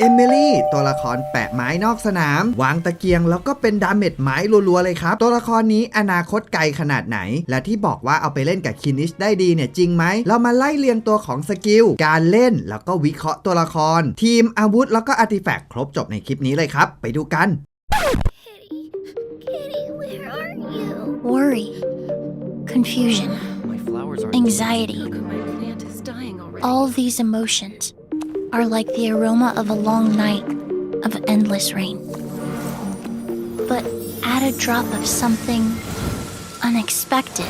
เอมิลี่ตัวละครแปะไม้นอกสนาม วางตะเกียงแล้วก็เป็นดาเมจไม้รัวๆเลยครับ ตัวละครนี้อนาคตไกลขนาดไหน และที่บอกว่าเอาไปเล่นกับคินิชได้ดีเนี่ยจริงไหม เรามาไล่เรียงตัวของสกิล การเล่นแล้วก็วิเคราะห์ตัวละคร ทีมอาวุธแล้วก็อาร์ติแฟกต์ครบจบในคลิปนี้เลยครับ ไปดูกัน Kitty, Kitty, where are you? Worry, confusion, My flowers are anxiety. Look, my plant is dying already. All these emotions are like the aroma of a long night of endless rain. But add a drop of something unexpected.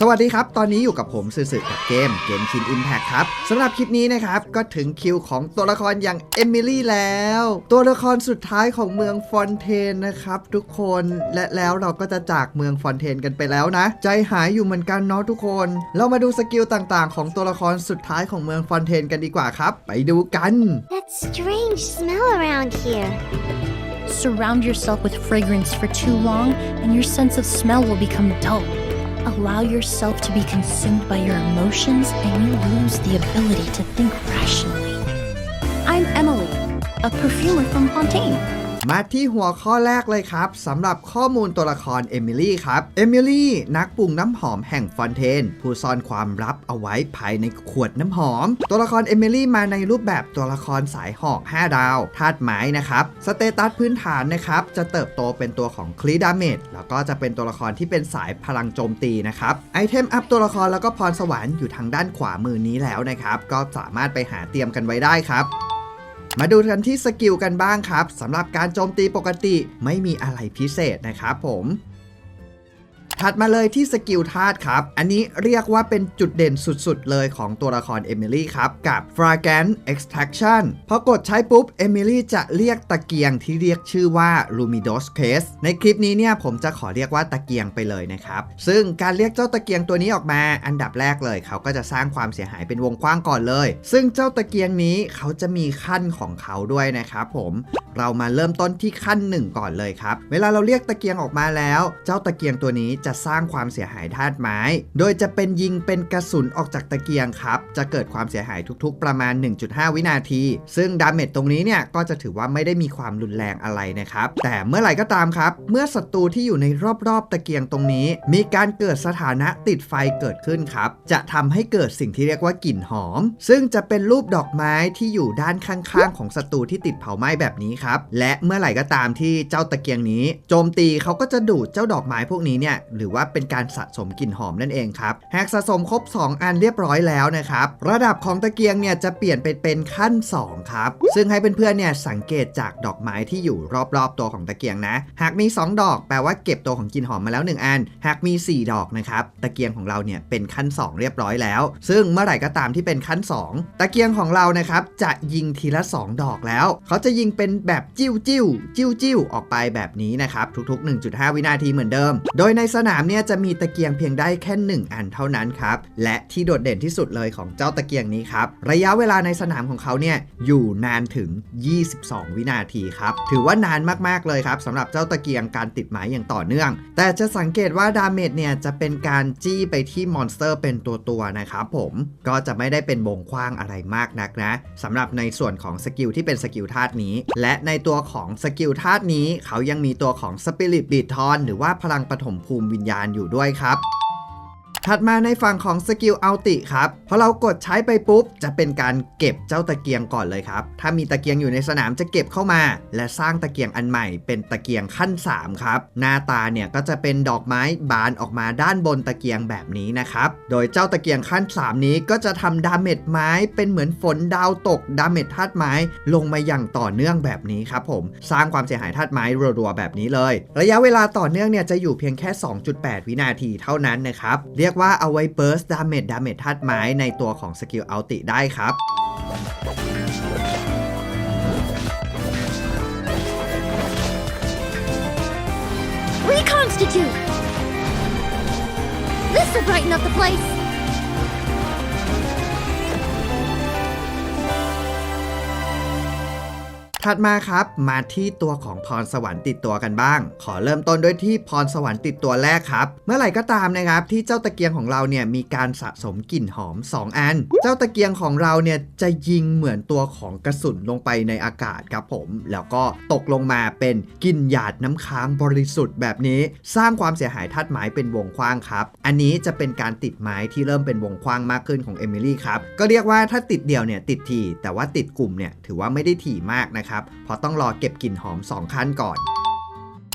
สวัสดีครับ ตอนนี้อยู่กับผมสื่อๆกับเกมเกมชินอิมแพคครับสำหรับคลิปนี้นะครับ ก็ถึงคิวของตัวละครอย่างเอมิลี่แล้ว ตัวละครสุดท้ายของเมืองฟอนเทนนะครับ ทุกคนและแล้วเราก็จะจากเมืองฟอนเทนกันไปแล้วนะ ใจหายอยู่เหมือนกันเนาะทุกคน เรามาดูสกิลต่างๆ ของตัวละครสุดท้ายของเมืองฟอนเทนกันดีกว่าครับ ไปดูกัน That strange smell around here. Surround yourself with fragrance for too long, and your sense of smell will become dull. Allow yourself to be consumed by your emotions, and you lose the ability to think rationally. I'm Emily, a perfumer from Fontaine. มาที่หัวข้อแรกเลยครับสำหรับข้อมูลตัวละครเอมิลี่ครับ เอมิลี่นักปรุงน้ำหอมแห่งฟอนเทน ผู้ซ่อนความลับเอาไว้ภายในขวดน้ำหอม ตัวละครเอมิลี่มาในรูปแบบตัวละครสายหอก 5 ดาวธาตุไม้นะครับสเตตัสพื้นฐานนะครับจะเติบโตเป็นตัวของคลีดาเมจแล้วก็จะเป็นตัวละครที่เป็นสายพลังโจมตีนะครับไอเทมอัพตัวละครแล้วก็พรสวรรค์อยู่ทางด้านขวามือนี้แล้วนะครับก็สามารถไปหาเตรียมกันไว้ได้ครับ มาดูกันที่สกิลกันบ้างครับสำหรับการโจมตีปกติไม่มีอะไรพิเศษนะครับผม ถัดมาเลยที่สกิลธาตุครับ อันนี้เรียกว่าเป็นจุดเด่นสุดๆ เลยของตัวละครเอมิลี่ครับ กับ Fragrant Extraction พอกดใช้ปุ๊บเอมิลี่จะเรียกตะเกียงที่เรียกชื่อว่า Lumidos Case ในคลิปนี้เนี่ยผมจะขอเรียกว่าตะเกียงไปเลยนะครับ ซึ่งการเรียกเจ้าตะเกียงตัวนี้ออกมา อันดับแรกเลย เขาก็จะสร้างความเสียหายเป็นวงกว้างก่อนเลย ซึ่งเจ้าตะเกียงนี้เขาจะมีขั้นของเขาด้วยนะครับผมเรามาเริ่มต้นที่ขั้นหนึ่งก่อนเลยครับ เวลาเราเรียกตะเกียงออกมาแล้ว เจ้าตะเกียงตัวนี้จะสร้างความเสียหายธาตุไม้ โดยจะเป็นยิงเป็นกระสุนออกจากตะเกียงครับ จะเกิดความเสียหายทุกๆ ประมาณ 1.5 วินาที ซึ่งดาเมจตรงนี้เนี่ยก็จะถือว่าไม่ได้มีความรุนแรงอะไรนะครับ แต่เมื่อไหร่ก็ตามครับ เมื่อศัตรูที่อยู่ในรอบๆตะเกียงตรงนี้ มีการเกิดสถานะติดไฟเกิดขึ้นครับ จะทำให้เกิดสิ่งที่เรียกว่ากลิ่นหอม ซึ่งจะเป็นรูปดอกไม้ที่อยู่ด้านข้างๆ ของศัตรูที่ติดเผาไหม้แบบนี้ครับ และเมื่อไหร่ก็ตามที่เจ้าตะเกียงนี้ โจมตีเขาก็จะดูดเจ้าดอกไม้พวกนี้เนี่ยหรือว่าเป็นการสะสมกลิ่นหอมนั่นเองครับหากสะสมครบ 2 อันเรียบร้อยแล้วนะครับระดับของตะเกียงเนี่ยจะเปลี่ยนไปเป็นขั้น 2 ครับ ซึ่งให้เพื่อนๆเนี่ยสังเกตจากดอกไม้ที่อยู่รอบๆตัวของตะเกียงนะ หากมี 2 ดอกแปลว่าเก็บตัวของกลิ่นหอมมาแล้ว 1 อัน หากมี 4 ดอกนะครับตะเกียงของเราเนี่ยเป็นขั้น 2 เรียบร้อยแล้ว ซึ่งเมื่อไหร่ก็ตามที่เป็นขั้น 2 ตะเกียงของเรานะครับจะยิงทีละ 2 ดอกแล้ว เขาจะยิงเป็นแบบจิ้วจิ้วจิ้วจิ้วออกไปแบบนี้นะครับทุกๆ 1.5 วินาทีเหมือนเดิม โดยในสนามเนี่ยจะมีตะเกียงเพียงได้แค่ 1 อันเท่านั้นครับ และที่โดดเด่นที่สุดเลยของเจ้าตะเกียงนี้ครับ ระยะเวลาในสนามของเขาเนี่ยอยู่นานถึง 22 วินาทีครับ ถือว่านานมากๆเลยครับสำหรับเจ้าตะเกียงการติดหมายอย่างต่อเนื่อง แต่จะสังเกตว่าดาเมจเนี่ยจะเป็นการจี้ไปที่มอนสเตอร์เป็นตัวๆนะครับผมก็จะไม่ได้เป็นวงกว้างอะไรมากนักนะสำหรับในส่วนของสกิลที่เป็นสกิลธาตุนี้ และในตัวของสกิลธาตุนี้ เขายังมีตัวของสปิริตบีทอนหรือว่าพลังปฐมภูมิวิญญาณอยู่ด้วยครับ ถัดมาในฝั่งของสกิลอัลติครับพอเรากดใช้ไปปุ๊บ จะเป็นการเก็บเจ้าตะเกียงก่อนเลยครับ ถ้ามีตะเกียงอยู่ในสนามจะเก็บเข้ามา และสร้างตะเกียงอันใหม่ เป็นตะเกียงขั้น 3 ครับ หน้าตาเนี่ยก็จะเป็นดอกไม้บานออกมาด้านบนตะเกียงแบบนี้นะครับ โดยเจ้าตะเกียงขั้น 3 นี้ก็จะทำดาเมจไม้ เป็นเหมือนฝนดาวตกดาเมจธาตุไม้ ลงมาอย่างต่อเนื่องแบบนี้ครับผมสร้างความเสียหายธาตุไม้รัวๆแบบนี้เลย ระยะเวลาต่อเนื่องเนี่ยจะอยู่เพียงแค่ 2.8 วินาทีเท่านั้นนะครับเรียกกว่าเอาไว้เบิร์สดาเมจดาเมจธาตุไม้ในตัวของสกิลอัลติได้ครับรีคอนสติทู This will brighten up the place! ถัดมาครับ มาที่ตัวของพรสวรรค์ติดตัวกันบ้าง ขอเริ่มต้นด้วยที่พรสวรรค์ติดตัวแรกครับ เมื่อไหร่ก็ตามนะครับ ที่เจ้าตะเกียงของเราเนี่ยมีการสะสมกลิ่นหอม 2 อัน เจ้าตะเกียงของเราเนี่ยจะยิงเหมือนตัวของกระสุนลงไปในอากาศครับผม แล้วก็ตกลงมาเป็นกลิ่นหยาดน้ำค้างบริสุทธิ์แบบนี้ สร้างความเสียหายธาตุไม้เป็นวงกว้างครับ อันนี้จะเป็นการติดไม้ที่เริ่มเป็นวงกว้างมากขึ้นของเอมิลี่ครับก็เรียกว่าถ้าติดเดี่ยวเนี่ยติดทีแต่ว่าติดกลุ่มเนี่ยถือว่าไม่ได้ถี่มากนะครับเพราะต้องรอเก็บกลิ่นหอม 2 ขั้นก่อน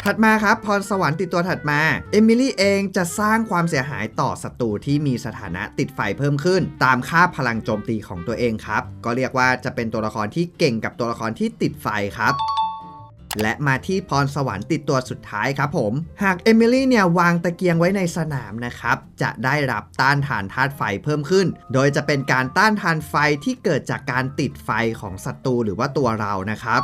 ถัดมาครับพรสวรรค์ติดตัวถัดมาเอมิลี่เองจะสร้างความเสียหายต่อศัตรูที่มีสถานะติดไฟเพิ่มขึ้น ตามค่าพลังโจมตีของตัวเองครับ ก็เรียกว่าจะเป็นตัวละครที่เก่งกับตัวละครที่ติดไฟครับ และมาที่พรสวรรค์ติดตัวสุดท้ายครับผม หากเอมิลี่เนี่ยวางตะเกียงไว้ในสนามนะครับ จะได้รับต้านทานธาตุไฟเพิ่มขึ้น โดยจะเป็นการต้านทานไฟที่เกิดจากการติดไฟของศัตรูหรือว่าตัวเรานะครับ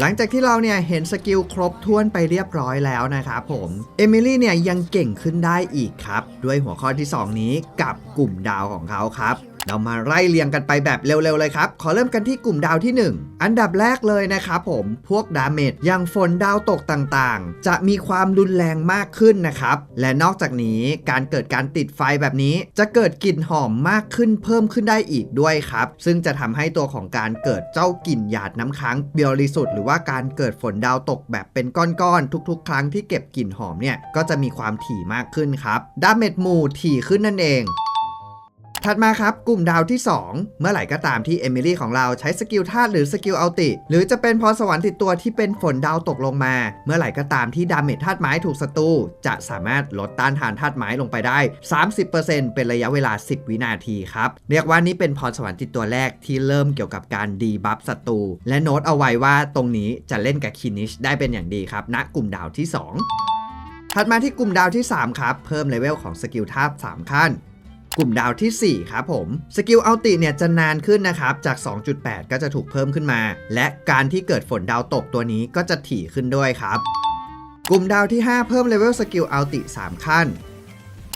หลังจากที่เราเนี่ยเห็นสกิลครบถ้วนไปเรียบร้อยแล้วนะครับผม เอมิลี่เนี่ยยังเก่งขึ้นได้อีกครับ ด้วยหัวข้อที่ 2 นี้กับกลุ่มดาวของเขาครับ เรามาไล่เรียงกันไปแบบเร็วๆเลยครับ ขอเริ่มกันที่กลุ่มดาวที่ 1 อันดับแรกเลยนะครับผม พวกดาเมจอย่างฝนดาวตกต่างๆ จะมีความรุนแรงมากขึ้นนะครับ และนอกจากนี้การเกิดการติดไฟแบบนี้ จะเกิดกลิ่นหอมมากขึ้นเพิ่มขึ้นได้อีกด้วยครับ ซึ่งจะทำให้ตัวของการเกิดเจ้ากลิ่นหยาดน้ำค้างเบียริสุทธิ์หรือว่าการเกิดฝนดาวตกแบบเป็นก้อนๆทุก ๆ ครั้งที่เก็บกลิ่นหอมเนี่ยก็จะมีความถี่มากขึ้นครับดาเมจหมู่ถี่ขึ้นนั่นเอง ถัดมาครับ กลุ่มดาวที่ 2 เมื่อไหร่ก็ตามที่เอมิลี่ของเราใช้สกิลธาตุหรือสกิลอัลติ หรือจะเป็นพรสวรรค์ติดตัวที่เป็นฝนดาวตกลงมา เมื่อไหร่ก็ตามที่ดาเมจธาตุไม้ถูกศัตรูจะสามารถลดต้านทานธาตุไม้ลงไปได้ 30%เป็นระยะเวลา 10 วินาทีครับ เรียกว่านี่เป็นพรสวรรค์ติดตัวแรกที่เริ่มเกี่ยวกับการดีบัฟศัตรูและโน้ตเอาไว้ว่าตรงนี้จะเล่นกับคินิชได้เป็นอย่างดีครับณกลุ่มดาวที่ 2ถัดมาที่กลุ่มดาวที่ 3 ครับ เพิ่มเลเวลของสกิลธาตุ3ขั้น กลุ่มดาวทีสี่ 4 ครับผม สกิลอัลติเนี่ยจะนานขึ้นนะครับ จาก 2.8 ก็จะถูกเพิ่มขึ้นมา และการที่เกิดฝนดาวตกตัวนี้ก็จะถี่ขึ้นด้วยครับ กลุ่มดาวที่ 5 เพิ่มเลเวลสกิลอัลติ 3 ขั้น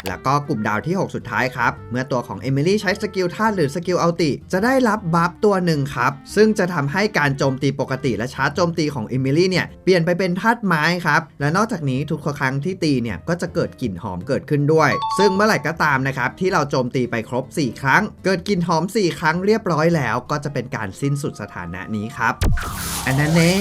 แล้วก็กลุ่มดาวที่ 6 สุดท้ายครับ เมื่อตัวของเอมิลี่ใช้สกิลธาตุหรือสกิลอัลติ จะได้รับบัฟตัวหนึ่งครับ ซึ่งจะทำให้การโจมตีปกติและชาร์จโจมตีของเอมิลี่เนี่ย เปลี่ยนไปเป็นธาตุไม้ครับ และนอกจากนี้ทุกครั้งที่ตีเนี่ย ก็จะเกิดกลิ่นหอมเกิดขึ้นด้วย ซึ่งเมื่อไหร่ก็ตามนะครับที่เราโจมตีไปครบ 4 ครั้ง เกิดกลิ่นหอม 4 ครั้งเรียบร้อยแล้ว ก็จะเป็นการสิ้นสุดสถานะนี้ครับอันนั้นแน่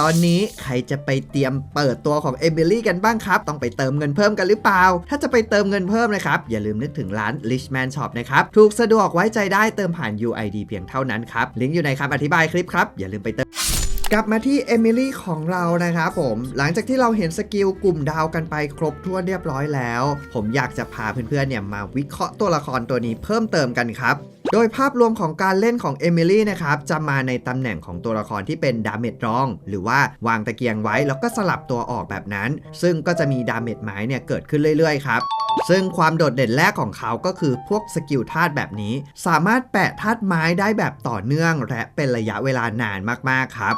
ตอนนี้ใครจะไปเตรียมเปิดตัวของเอมิลี่กันบ้างครับต้องไปเติมเงินเพิ่มกันหรือเปล่า ถ้าจะไปเติมเงินเพิ่มนะครับ อย่าลืมนึกถึงร้าน Richman Shop นะครับ ถูกสะดวกไว้ใจได้เติมผ่าน UID เพียงเท่านั้นครับ ลิงก์อยู่ในคำอธิบายคลิปครับ อย่าลืมไปเติมกลับมาที่เอมิลี่ของเรานะครับผม หลังจากที่เราเห็นสกิลกลุ่มดาวกันไปครบถ้วนเรียบร้อยแล้ว ผมอยากจะพาเพื่อนๆเนี่ยมาวิเคราะห์ตัวละครตัวนี้เพิ่มเติมกันครับโดยภาพรวมของการเล่นของเอมิลี่นะครับจะมาในตำแหน่งของตัวละครที่เป็นดาเมจรอง หรือว่าวางตะเกียงไว้แล้วก็สลับตัวออกแบบนั้น ซึ่งก็จะมีดาเมจไม้เนี่ยเกิดขึ้นเรื่อยๆครับ ซึ่งความโดดเด่นแรกของเขาก็คือพวกสกิลธาตุแบบนี้ สามารถแปะธาตุไม้ได้แบบต่อเนื่อง และเป็นระยะเวลานานมากๆครับ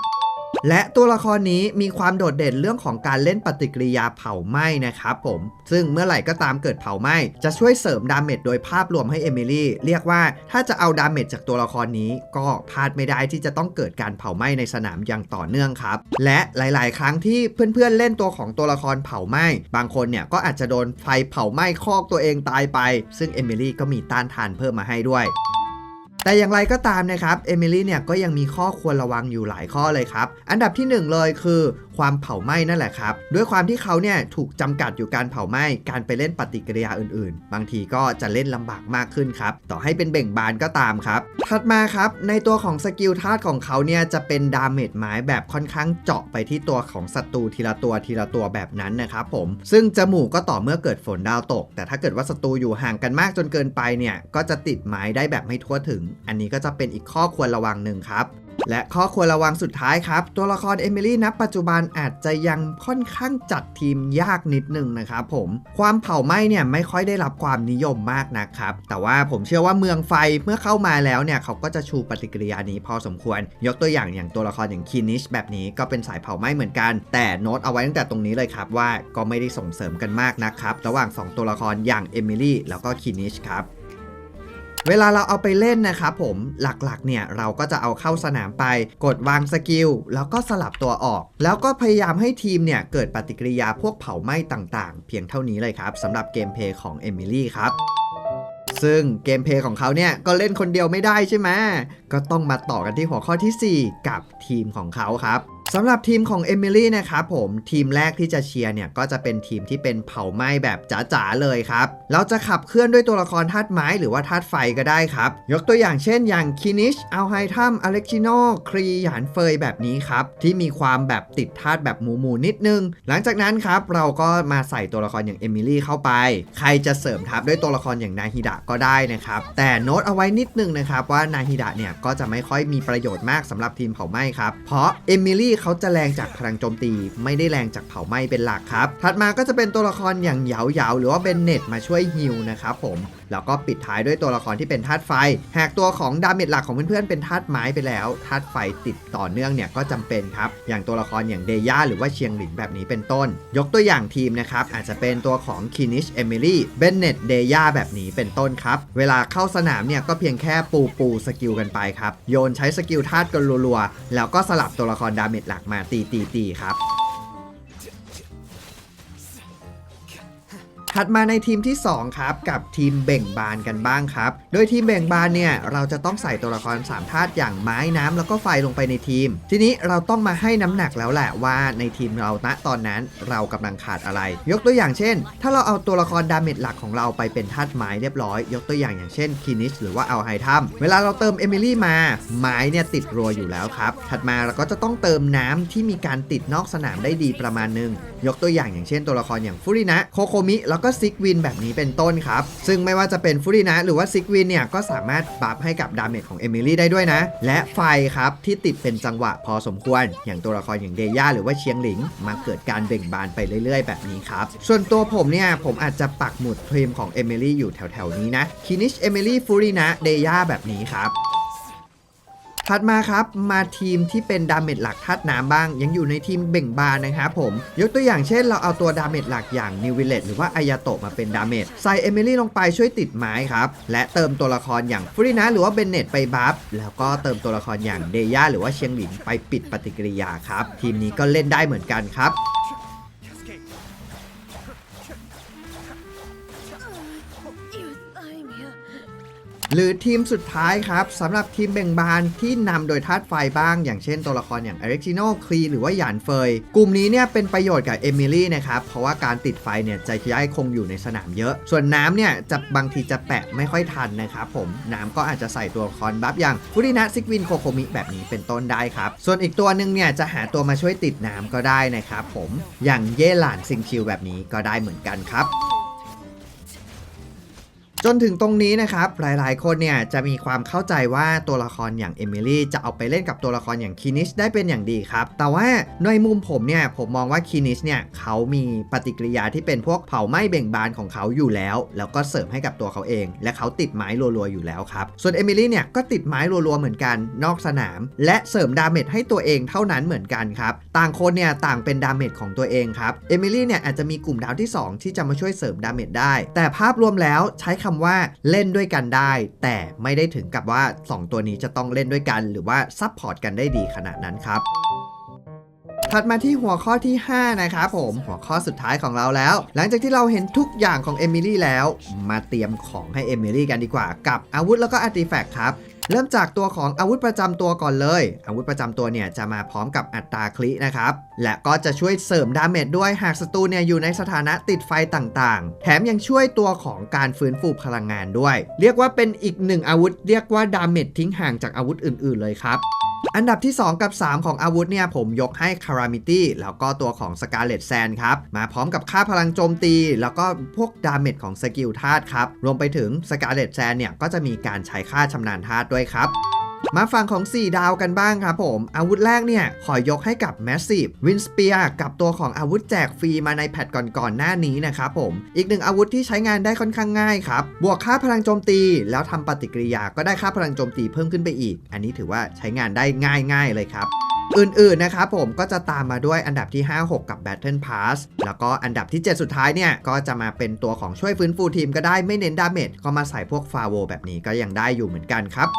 และตัวละครนี้มีความโดดเด่นเรื่องของการเล่นปฏิกิริยาเผาไหม้นะครับผม ซึ่งเมื่อไหร่ก็ตามเกิดเผาไหม้ จะช่วยเสริมดาเมจโดยภาพรวมให้เอมิลี่เรียกว่าถ้าจะเอาดาเมจจากตัวละครนี้ ก็พลาดไม่ได้ที่จะต้องเกิดการเผาไหม้ในสนามอย่างต่อเนื่องครับ และหลาย ๆ ครั้งที่เพื่อน ๆ เล่นตัวของตัวละครเผาไหม้บางคนเนี่ยก็อาจจะโดนไฟเผาไหม้คอกตัวเองตายไป ซึ่งเอมิลี่ก็มีต้านทานเพิ่มมาให้ด้วย แต่อย่างไรก็ตามนะครับเอมิลี่เนี่ยก็ยังมีข้อควรระวังอยู่หลายข้อเลยครับ อันดับที่ 1 เลยคือ ความเผาไหม้นั่นแหละครับ ด้วยความที่เขาเนี่ยถูกจำกัดอยู่การเผาไหม้การไปเล่นปฏิกิริยาอื่นๆ บางทีก็จะเล่นลำบากมากขึ้นครับ ต่อให้เป็นเบ่งบานก็ตามครับ ถัดมาครับ ในตัวของสกิลธาตุของเขาเนี่ยจะเป็นดาเมจไม้แบบค่อนข้างเจาะไปที่ตัวของศัตรูทีละตัวทีละตัวแบบนั้นนะครับผม ซึ่งจมูกก็ต่อเมื่อเกิดฝนดาวตก แต่ถ้าเกิดว่าศัตรูอยู่ห่างกันมากจนเกินไปเนี่ยก็จะติดไม้ได้แบบไม่ทั่วถึง อันนี้ก็จะเป็นอีกข้อควรระวังหนึ่งครับ และข้อควรระวังสุดท้ายครับ ตัวละครเอมิลี่ณปัจจุบันอาจจะยังค่อนข้างจัดทีมยากนิดหนึ่งนะครับผมความเผาไหม้เนี่ยไม่ค่อยได้รับความนิยมมากนะครับ แต่ว่าผมเชื่อว่าเมืองไฟเมื่อเข้ามาแล้วเนี่ยเขาก็จะชูปฏิกิริยานี้พอสมควร ยกตัวอย่างอย่างตัวละครอย่างคินิชแบบนี้ก็เป็นสายเผาไหม้เหมือนกัน แต่โน้ตเอาไว้ตั้งแต่ตรงนี้เลยครับว่าก็ไม่ได้ส่งเสริมกันมากนะครับระหว่างสองตัวละครอย่างเอมิลี่แล้วก็คินิชครับ เวลาเราเอาไปเล่นนะครับผมหลักๆเนี่ยเราก็จะเอาเข้าสนามไป กดวางสกิลแล้วก็สลับตัวออก แล้วก็พยายามให้ทีมเนี่ยเกิดปฏิกิริยาพวกเผาไหม้ต่างๆ เพียงเท่านี้เลยครับสำหรับเกมเพลย์ของเอมิลี่ครับซึ่งเกมเพลย์ของเขาเนี่ยก็เล่นคนเดียวไม่ได้ใช่ไหมก็ต้องมาต่อกันที่หัวข้อทีสี่4 กับทีมของเขาครับ สำหรับทีมของเอมิลี่นะครับผมทีมแรกที่จะเชียร์เนี่ยก็จะเป็นทีมที่เป็นเผาไหม้แบบจ๋าๆเลยครับเราจะขับเคลื่อนด้วยตัวละครธาตุไม้หรือว่าธาตุไฟก็ได้ครับ ยกตัวอย่างเช่นอย่างคินิชอัลไฮทัมอเล็กชิโนครีหยานเฟยแบบนี้ครับ ที่มีความแบบติดธาตุแบบหมูหมูๆนิดนึง หลังจากนั้นครับเราก็มาใส่ตัวละครอย่างเอมิลี่เข้าไป ใครจะเสริมทัพด้วยตัวละครอย่างนาฮิดะก็ได้นะครับ แต่โน้ตเอาไว้นิดนึงนะครับว่านาฮิดะเนี่ยก็จะไม่ค่อยมีประโยชน์มากสำหรับทีมเผาไหม้ครับเพราะเอมิลี่เขาจะแรงจากพลังโจมตี ไม่ได้แรงจากเผาไหม้เป็นหลักครับ ถัดมาก็จะเป็นตัวละครอย่างเหยาเหยาหรือว่าเบนเน็ตมาช่วยฮิลนะครับผมแล้วก็ปิดท้ายด้วยตัวละครที่เป็นธาตุไฟ หากตัวของดาเมจหลักของเพื่อนๆเป็นธาตุไม้ไปแล้วธาตุไฟติดต่อเนื่องเนี่ยก็จำเป็นครับ อย่างตัวละครอย่างเดย่าหรือว่าเชียงหลิงแบบนี้เป็นต้น ยกตัวอย่างทีมนะครับ อาจจะเป็นตัวของคินิชเอมิลี่เบนเนตเดย่าแบบนี้เป็นต้นครับ เวลาเข้าสนามเนี่ยก็เพียงแค่ปูปูสกิลกันไปครับ โยนใช้สกิลธาตุกันรัวๆ แล้วก็สลับตัวละครดาเมจหลักมาตีตีตีครับ ถัดมาในทีมที่ 2 ครับ กับทีมเบ่งบานกันบ้างครับ โดยทีมเบ่งบานเนี่ย เราจะต้องใส่ตัวละคร3ธาตุอย่างไม้น้ำแล้วก็ไฟลงไปในทีม ทีนี้เราต้องมาให้น้ำหนักแล้วแหละว่าในทีมเราณตอนนั้นเรากำลังขาดอะไร ยกตัวอย่างเช่น ถ้าเราเอาตัวละครดาเมจหลักของเราไปเป็นธาตุไม้เรียบร้อย ยกตัวอย่างอย่างเช่นคินิชหรือว่าเอาไฮทัมเวลาเราเติมเอมิลี่มา ไม้เนี่ยติดรัวอยู่แล้วครับ ถัดมาเราก็จะต้องเติมน้ำที่มีการติดนอกสนามได้ดีประมาณหนึง ยกตัวอย่างอย่างเช่น ตัวละครอย่างฟูรินะโคโคมิแล้วก็ก็ซิกวินแบบนี้เป็นต้นครับ ซึ่งไม่ว่าจะเป็นฟูรินะหรือว่าซิกวินเนี่ยก็สามารถบัฟให้กับดาเมจของเอมิลี่ได้ด้วยนะ และไฟครับที่ติดเป็นจังหวะพอสมควร อย่างตัวละครอย่างเดย่าหรือว่าเชียงหลิง มาเกิดการเบ่งบานไปเรื่อย ๆ แบบนี้ครับ ส่วนตัวผมเนี่ยผมอาจจะปักหมุดทีมของเอมิลี่อยู่แถวๆนี้นะคินิชเอมิลี่ฟูรินะเดย่าแบบนี้ครับ ถัดมาครับมาทีมที่เป็นดาเมจหลักธาตุน้ำบ้าง ยังอยู่ในทีมเบ่งบานนะครับผม ยกตัวอย่างเช่น เราเอาตัวดาเมจหลักอย่างนิวิเลตหรือว่าอายาโตะมาเป็นดาเมจใส่เอมิลี่ลงไปช่วยติดไม้ครับ และเติมตัวละครอย่างฟรีนะหรือว่าเบนเนตไปบัฟแล้วก็เติมตัวละครอย่างเดย่าหรือว่าเชียงหลินไปปิดปฏิกิริยาครับ ทีมนี้ก็เล่นได้เหมือนกันครับ หรือทีมสุดท้ายครับสำหรับทีมเบ่งบานที่นำโดยธาตุไฟบ้าง อย่างเช่นตัวละครอย่างเอเล็กซิโนคลีหรือว่าหยานเฟย กลุ่มนี้เนี่ยเป็นประโยชน์กับเอมิลี่นะครับ เพราะว่าการติดไฟเนี่ยจะย้ายคงอยู่ในสนามเยอะ ส่วนน้ำเนี่ยจะบางทีจะแปะไม่ค่อยทันนะครับผมน้ำก็อาจจะใส่ตัวละครบัฟอย่างฟุรินะซิกวินโคโคมิแบบนี้เป็นต้นได้ครับส่วนอีกตัวหนึ่งเนี่ยจะหาตัวมาช่วยติดน้ำก็ได้นะครับผมอย่างเย่หลานซิงคิวแบบนี้ก็ได้เหมือนกันครับ จนถึงตรงนี้นะครับ หลายๆ คนเนี่ยจะมีความเข้าใจว่าตัวละครอย่างเอมิลี่จะเอาไปเล่นกับตัวละครอย่างคินิชได้เป็นอย่างดีครับ แต่ว่าในมุมผมเนี่ยผมมองว่าคินิชเนี่ยเขามีปฏิกิริยาที่เป็นพวกเผาไหม้เบ่งบานของเขาอยู่แล้ว แล้วก็เสริมให้กับตัวเขาเอง และเขาติดไม้รัวๆอยู่แล้วครับส่วนเอมิลี่เนี่ยก็ติดไม้รัวๆเหมือนกันนอกสนาม และเสริมดาเมจให้ตัวเองเท่านั้นเหมือนกันครับต่างคนเนี่ยต่างเป็นดาเมจของตัวเองครับเอมิลี่เนี่ยอาจจะมีกลุ่มดาวที่ 2 ที่จะมาช่วยเสริมดาเมจได้ แต่ภาพรวมแล้วใช้คคำว่าเล่นด้วยกันได้ แต่ไม่ได้ถึงกับว่า 2 ตัวนี้จะต้องเล่นด้วยกัน หรือว่าซัพพอร์ตกันได้ดีขนาดนั้นครับ ถัดมาที่หัวข้อที่ 5 นะครับผม หัวข้อสุดท้ายของเราแล้ว หลังจากที่เราเห็นทุกอย่างของเอมิลี่แล้ว มาเตรียมของให้เอมิลี่กันดีกว่า กับอาวุธแล้วก็อาร์ติแฟกต์ครับเริ่มจากตัวของอาวุธประจำตัวก่อนเลย อาวุธประจำตัวเนี่ยจะมาพร้อมกับอัตราคลินะครับ และก็จะช่วยเสริมดาเมจด้วยหากศัตรูเนี่ยอยู่ในสถานะติดไฟต่างๆ แถมยังช่วยตัวของการฟื้นฟูพลังงานด้วย เรียกว่าเป็นอีกหนึ่งอาวุธ เรียกว่าดาเมจทิ้งห่างจากอาวุธอื่น ๆเลยครับ อันดับที่ 2 กับ 3 ของอาวุธเนี่ย ผมยกให้คารามิตี้แล้วก็ตัวของสกาเลตแซนครับ มาพร้อมกับค่าพลังโจมตี แล้วก็พวกดาเมจของสกิลธาตุครับ รวมไปถึงสกาเลตแซนเนี่ย ก็จะมีการใช้ค่าชำนาญธาตุด้วยครับ มาฝั่งของ 4 ดาวกันบ้างครับผม อาวุธแรกเนี่ย ขอยกให้กับ Massive Wind Spear กับตัวของอาวุธแจกฟรีมาในแพทก่อนๆหน้านี้นะครับผม อีกหนึ่งอาวุธที่ใช้งานได้ค่อนข้างง่ายครับ บวกค่าพลังโจมตี แล้วทำปฏิกิริยาก็ได้ค่าพลังโจมตีเพิ่มขึ้นไปอีก อันนี้ถือว่าใช้งานได้ง่ายๆเลยครับอื่นๆ นะครับผมก็จะตามมาด้วยอันดับที่ 5 6 กับ Battle Pass แล้วก็อันดับที่ 7 สุดท้ายเนี่ย ก็จะมาเป็นตัวของช่วยฟื้นฟูทีมก็ได้ไม่เน้นดาเมจก็มาใส่พวกฟาโวแบบนี้ก็ยังได้อยู่เหมือนกันครับ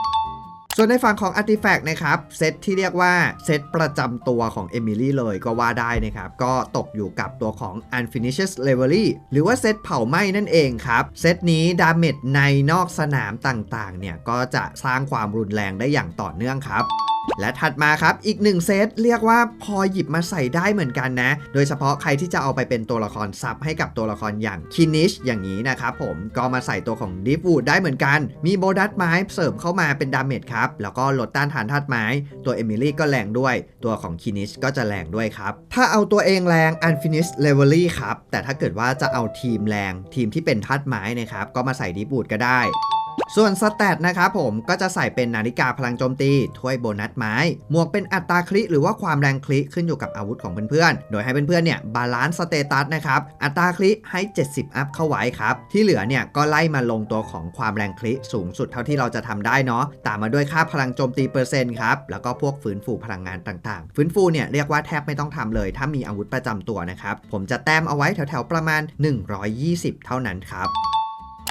ส่วนในฝั่งของ Artifact นะครับเซตที่เรียกว่าเซตประจำตัวของเอมิลี่เลยก็ว่าได้นะครับ ก็ตกอยู่กับตัวของ Unfinished l e v e l y หรือว่าเซตเผาไหม้นั่นเองครับ เซตนี้ดาเมจในนอกสนามต่างๆเนี่ยก็จะสร้างความรุนแรงได้อย่างต่อเนื่องครับ และถัดมาครับอีกหนึ่งเซตเรียกว่าพอหยิบมาใส่ได้เหมือนกันนะ โดยเฉพาะใครที่จะเอาไปเป็นตัวละครซับให้กับตัวละครอย่างคินิชอย่างนี้นะครับผมก็มาใส่ตัวของดิฟวูดได้เหมือนกัน มีโบดัสไม้เสริมเข้ามาเป็นดาเมจครับ แล้วก็ลดต้านทานธาตุไม้ ตัวเอมิลี่ก็แรงด้วย ตัวของคินิชก็จะแรงด้วยครับ ถ้าเอาตัวเองแรง Unfinished l e v e l y ครับแต่ถ้าเกิดว่าจะเอาทีมแรงทีมที่เป็นธาตุไม้นะครับก็มาใส่ดิฟวูดก็ได้ ส่วนสแตทนะครับผมก็จะใส่เป็นนาฬิกาพลังโจมตี ถ้วยโบนัสไม้ หมวกเป็นอัตราคลิหรือว่าความแรงคลิขึ้นอยู่กับอาวุธของเพื่อนๆ โดยให้เพื่อนๆเนี่ยบาลานซ์สเตตัสนะครับ อัตราคลิให้ 70 อัพเข้าไว้ครับ ที่เหลือเนี่ยก็ไล่มาลงตัวของความแรงคลิสูงสุดเท่าที่เราจะทำได้เนาะ ตามมาด้วยค่าพลังโจมตีเปอร์เซ็นต์ครับ แล้วก็พวกฟื้นฟูพลังงานต่างๆ ฟื้นฟูเนี่ยเรียกว่าแทบไม่ต้องทำเลย ถ้ามีอาวุธประจำตัวนะครับ ผมจะแต้มเอาไว้แถวๆประมาณ 120 เท่านั้นครับ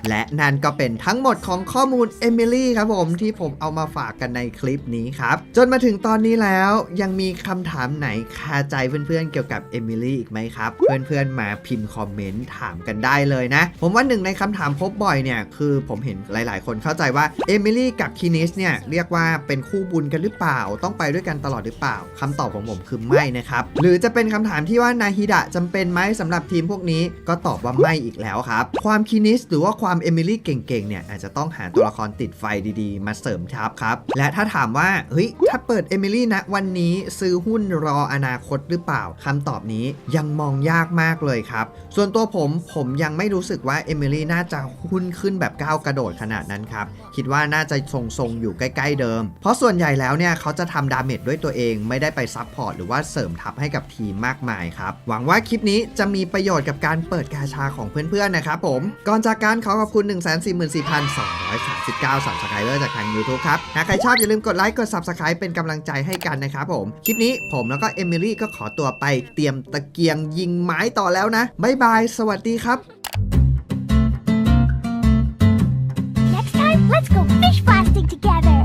และนั่นก็เป็นทั้งหมดของข้อมูลเอมิลี่ครับผมที่ผมเอามาฝากกันในคลิปนี้ครับ จนมาถึงตอนนี้แล้วยังมีคำถามไหนคาใจเพื่อนๆเกี่ยวกับเอมิลี่อีกไหมครับ เพื่อนๆมาพิมพ์คอมเมนต์ถามกันได้เลยนะ ผมว่าหนึ่งในคำถามพบบ่อยเนี่ยคือผมเห็นหลายๆ คนเข้าใจว่าเอมิลี่กับคินิสเนี่ยเรียกว่าเป็นคู่บุญกันหรือเปล่า ต้องไปด้วยกันตลอดหรือเปล่าคำตอบของผมคือไม่นะครับหรือจะเป็นคำถามที่ว่านาฮิดะจำเป็นไหมสำหรับทีมพวกนี้ก็ตอบว่าไม่อีกแล้วครับความคินิสหรือว่าความเอมิลี่เก่งๆเนี่ยอาจจะต้องหาตัวละครติดไฟดีๆ มาเสริมทัพครับ และถ้าถามว่าเฮ้ยถ้าเปิดเอมิลี่นะวันนี้ซื้อหุ้นรออนาคตหรือเปล่าคำตอบนี้ยังมองยากมากเลยครับ ส่วนตัวผมผมยังไม่รู้สึกว่าเอมิลี่น่าจะหุ้นขึ้นแบบก้าวกระโดดขนาดนั้นครับ คิดว่าน่าจะทรงๆอยู่ใกล้ ๆเดิม เพราะส่วนใหญ่แล้วเนี่ยเขาจะทำดาเมจด้วยตัวเองไม่ได้ไปซับพอร์ตหรือว่าเสริมทัพให้กับทีมมากมายครับ หวังว่าคลิปนี้จะมีประโยชน์กับการเปิดกาชาของเพื่อนๆนะครับผม ก่อนจากการขอขอบคุณ 1 4 4 2 3 9สับสไครเลอร์จากทาง YouTube ครับ หากใครชอบอย่าลืมกดไลค์กด subscribe เป็นกำลังใจให้กันนะครับผม คลิปนี้ผมแล้วก็เอมิลี่ก็ขอตัวไปเตรียมตะเกียงยิงไม้ต่อแล้วนะบ๊ายบาย สวัสดีครับ Next time, let's go fish blasting together.